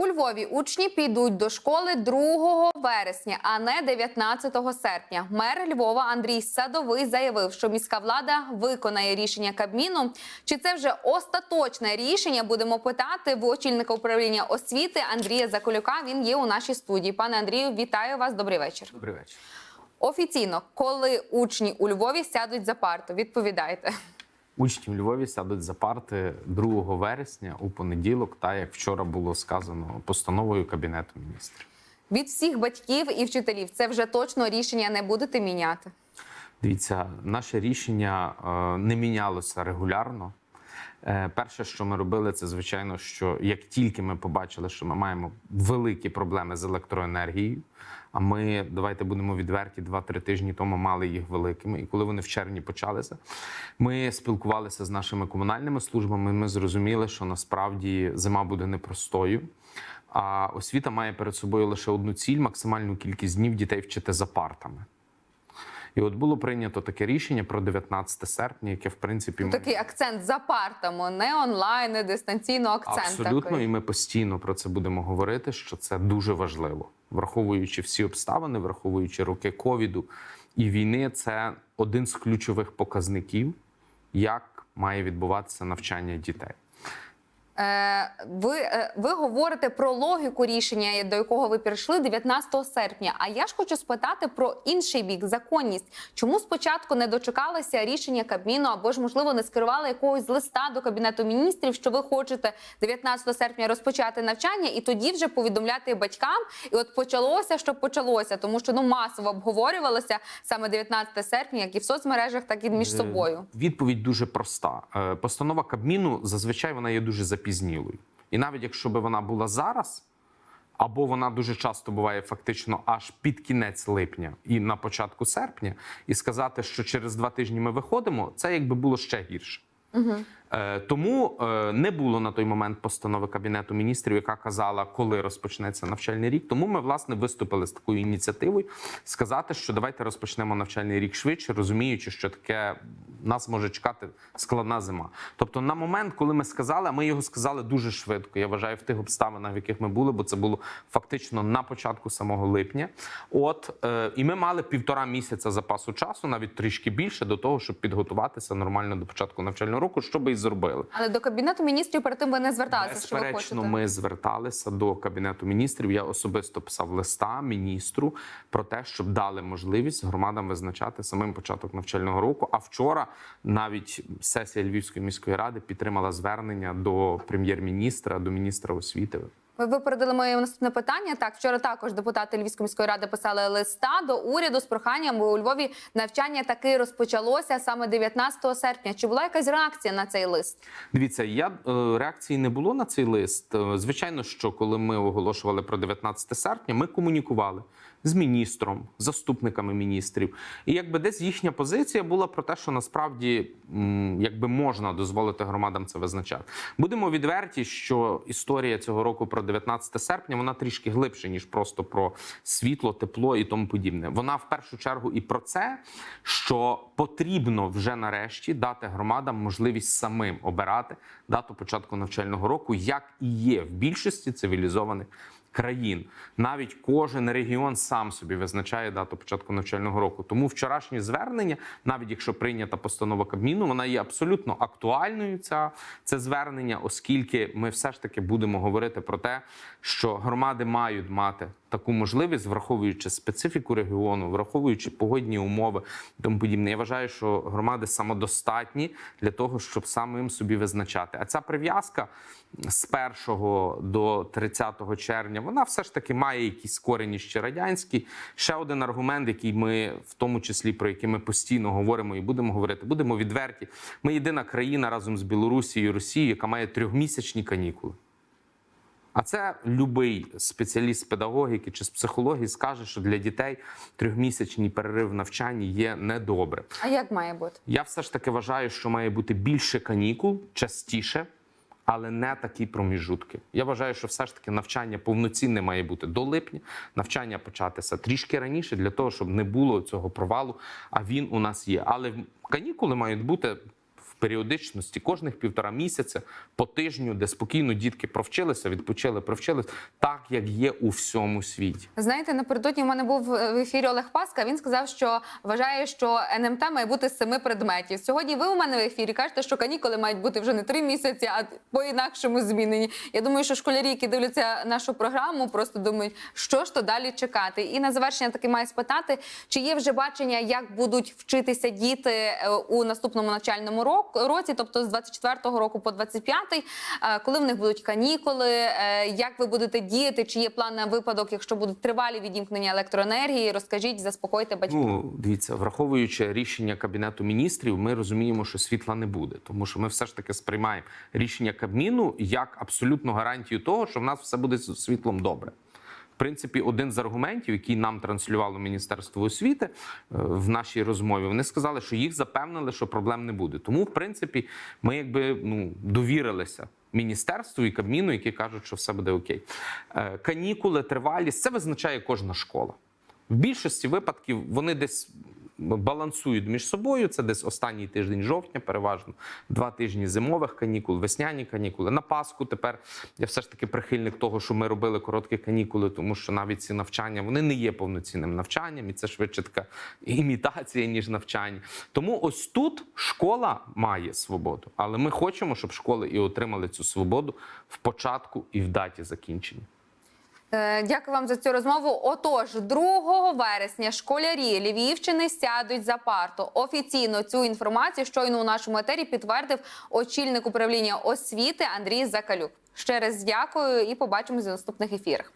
У Львові учні підуть до школи 2 вересня, а не 19 серпня. Мер Львова Андрій Садовий заявив, що міська влада виконає рішення Кабміну. Чи це вже остаточне рішення? Будемо питати в очільника управління освіти Андрія Заколюка. Він є у нашій студії. Пане Андрію, вітаю вас. Добрий вечір. Добрий вечір. Офіційно, коли учні у Львові сядуть за парту, відповідайте. Учні в Львові сядуть за парти 2 вересня у понеділок, та як вчора було сказано постановою Кабінету міністрів. Від всіх батьків і вчителів це вже точно рішення не будете міняти. Дивіться, наше рішення е, не мінялося регулярно. Е, Перше, що ми робили, це звичайно, що як тільки ми побачили, що ми маємо великі проблеми з електроенергією. А ми давайте будемо відверті, 2-3 тижні тому мали їх великими. І коли вони в червні почалися, ми спілкувалися з нашими комунальними службами. Ми зрозуміли, що насправді зима буде непростою. А освіта має перед собою лише одну ціль максимальну кількість днів дітей вчити за партами. І от було прийнято таке рішення про 19 серпня, яке в принципі ми- Такий акцент за партами, не онлайн, не дистанційно. Акцент абсолютно, такий. і ми постійно про це будемо говорити. Що це дуже важливо, враховуючи всі обставини, враховуючи роки ковіду і війни, це один з ключових показників, як має відбуватися навчання дітей. Е, ви, е, ви говорите про логіку рішення, до якого ви прийшли 19 серпня. А я ж хочу спитати про інший бік законність. Чому спочатку не дочекалися рішення Кабміну або ж можливо не скерували якогось листа до кабінету міністрів, що ви хочете 19 серпня розпочати навчання, і тоді вже повідомляти батькам. І от почалося, що почалося, тому що ну масово обговорювалося саме 19 серпня, як і в соцмережах, так і між Е, собою. Відповідь дуже проста. Постанова Кабміну зазвичай вона є дуже запізнілою. І навіть якщо би вона була зараз, або вона дуже часто буває фактично аж під кінець липня і на початку серпня, і сказати, що через два тижні ми виходимо, це якби було ще гірше. Е, Тому е, не було на той момент постанови кабінету міністрів, яка казала, коли розпочнеться навчальний рік. Тому ми власне виступили з такою ініціативою сказати, що давайте розпочнемо навчальний рік швидше, розуміючи, що таке нас може чекати складна зима. Тобто, на момент, коли ми сказали, а ми його сказали дуже швидко. Я вважаю, в тих обставинах, в яких ми були, бо це було фактично на початку самого липня. От е, і ми мали півтора місяця запасу часу, навіть трішки більше, до того, щоб підготуватися нормально до початку навчального року, що би і зробили. Але до кабінету міністрів перед тим ви не зверталися. Що ви хочете? ми зверталися до кабінету міністрів. Я особисто писав листа міністру про те, щоб дали можливість громадам визначати самим початок навчального року. А вчора навіть сесія Львівської міської ради підтримала звернення до прем'єр-міністра, до міністра освіти. Ви випередили моє наступне питання. Так, вчора також депутати Львівської міської ради писали листа до уряду з проханням, бо у Львові навчання таки розпочалося саме 19 серпня. Чи була якась реакція на цей лист? Дивіться, я е, реакції не було на цей лист. Е, Звичайно, що коли ми оголошували про 19 серпня, ми комунікували з міністром, заступниками міністрів, і якби десь їхня позиція була про те, що насправді якби можна дозволити громадам це визначати. Будемо відверті, що історія цього року про 19 серпня вона трішки глибше ніж просто про світло, тепло і тому подібне. Вона в першу чергу і про це, що потрібно вже нарешті дати громадам можливість самим обирати дату початку навчального року, як і є в більшості цивілізованих. Країн навіть кожен регіон сам собі визначає дату початку навчального року. Тому вчорашнє звернення, навіть якщо прийнята постанова Кабміну, вона є абсолютно актуальною. Ця це звернення, оскільки ми все ж таки будемо говорити про те, що громади мають мати таку можливість, враховуючи специфіку регіону, враховуючи погодні умови тому подібне. Я вважаю, що громади самодостатні для того, щоб самим собі визначати. А ця прив'язка з 1 до 30 червня, вона все ж таки має якісь корені ще радянські. Ще один аргумент, який ми в тому числі про який ми постійно говоримо і будемо говорити, будемо відверті. Ми єдина країна разом з Білорусією Росією, яка має трьохмісячні канікули. А це любий спеціаліст з педагогіки чи з психології скаже, що для дітей трьохмісячний перерив в навчанні є недобре. А як має бути? Я все ж таки вважаю, що має бути більше канікул, частіше, але не такі проміжутки. Я вважаю, що все ж таки навчання повноцінне має бути до липня, навчання початися трішки раніше для того, щоб не було цього провалу. А він у нас є. Але канікули мають бути періодичності кожних півтора місяця по тижню, де спокійно дітки провчилися, відпочили, провчились, так як є у всьому світі. Знаєте, напередодні в мене був в ефірі Олег Паска. Він сказав, що вважає, що НМТ має бути семи предметів. Сьогодні ви у мене в ефірі кажете, що канікули мають бути вже не три місяці, а по-інакшому змінені. Я думаю, що школярі, які дивляться нашу програму, просто думають, що ж то далі чекати. І на завершення таки маю спитати, чи є вже бачення, як будуть вчитися діти е, у наступному навчальному рок- році, тобто з 24-го року по 25-й, е, коли в них будуть канікули, е, як ви будете діяти, чи є план на випадок, якщо будуть тривалі відімкнення електроенергії, розкажіть, заспокойте батьків. Ну, дивіться, враховуючи рішення кабінету міністрів, ми розуміємо, що світла не буде, тому що ми все ж таки сприймаємо рішення Кабміну як абсолютну гарантію того, що в нас все буде з світлом добре. Принципі, один з аргументів, який нам транслювало Міністерство освіти е, в нашій розмові, вони сказали, що їх запевнили, що проблем не буде. Тому, в принципі, ми якби ну довірилися. Міністерству і Кабміну, які кажуть, що все буде окей. Е, Канікули, тривалість це визначає кожна школа. В більшості випадків вони десь балансують між собою. Це десь останній тиждень жовтня, переважно два тижні зимових канікул, весняні канікули. На Пасху тепер я все ж таки прихильник того, що ми робили короткі канікули, тому що навіть ці навчання вони не є повноцінним навчанням, і це швидше така імітація, ніж навчання. Тому ось тут школа має свободу, але ми хочемо, щоб школи і отримали цю свободу в початку і в даті закінчення. Е, Дякую вам за цю розмову. Отож, 2 вересня школярі Львівщини сядуть за парту. Офіційно цю інформацію щойно у нашому етері підтвердив очільник управління освіти Андрій Закалюк. Ще раз дякую і побачимось у наступних ефірах.